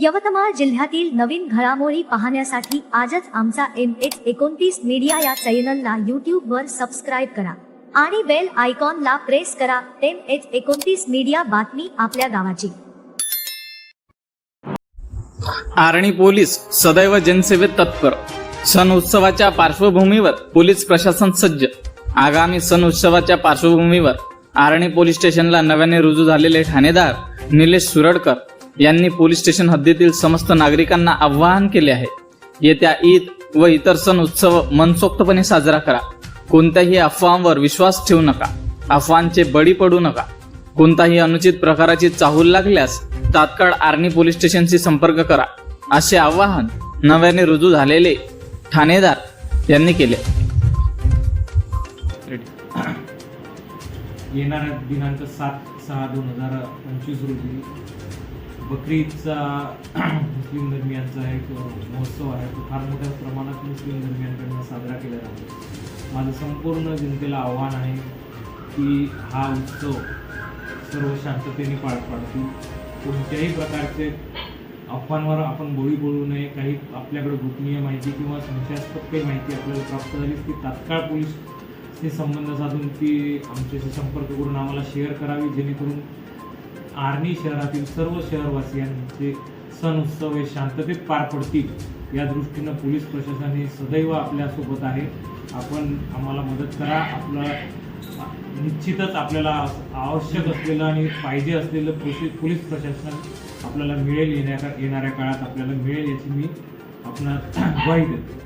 यवतमाळ जिल्ह्यातील नवीन घडामोडी पाहण्यासाठी आजच आमचा एम एच एकोणतीस मीडिया या चॅनलला यूट्यूबवर सबस्क्राईब करा आणि बेल आयकॉनला प्रेस करा. एम एच एकोणतीस मीडिया बातमी आपल्या गावाची. आर्णी पोलीस सदैव जनसेवेत तत्पर. सण उत्सवाच्या पार्श्वभूमीवर पोलीस प्रशासन सज्ज. आगामी सण उत्सवाच्या पार्श्वभूमीवर आर्णी पोलीस स्टेशनला नव्याने रुजू झालेले ठाणेदार निलेश सुरडकर यांनी पोलीस स्टेशन हद्दीतील समस्त नागरिकांना आवाहन केले आहे. येत्या ईद व इतर सण उत्सव मनसोक्तपणे साजरा करा. कोणत्याही अफवांवर विश्वास ठेवू नका. अफवांचे बळी पडू नका. कोणताही अनुचित प्रकाराची चाहूल लागल्यास तात्काळ आर्णी पोलीस स्टेशनशी संपर्क करा. असे आवाहन नव्याने रुजू झालेले ठाणेदार यांनी केले. येणाऱ्या दिनांक सात सहा दोन हजार पंचवीस रोजी बकरीदचा मुस्लिम धर्मियांचा एक महोत्सव आहे. तो फार मोठ्या प्रमाणात मुस्लिम धर्मियांकडनं साजरा केला जातो. माझं संपूर्ण जनतेला आव्हान आहे की हा उत्सव सर्व शांततेने पार पाडतील. कोणत्याही प्रकारचे अफवांवर आपण गोळी बोलू नये. काही आपल्याकडे गोपनीय माहिती किंवा संशयास्पद काही माहिती आपल्याला प्राप्त झाली ती तात्काळ पोलीसशी संबंध साधून ती आमच्याशी संपर्क करून आम्हाला शेअर करावी जेणेकरून आर्णी शहरातील सर्व शहरवासियांचे सण उत्सव हे शांततेत पार पडतील या दृष्टीनं पोलीस प्रशासन हे सदैव आपल्यासोबत आहे. आपण आम्हाला मदत करा. आपलं निश्चितच आपल्याला आवश्यक असलेलं आणि पाहिजे असलेलं पोलीस पोलीस प्रशासन आपल्याला मिळेल येण्या येणाऱ्या काळात आपल्याला मिळेल याची मी आपण ग्वाही देतो.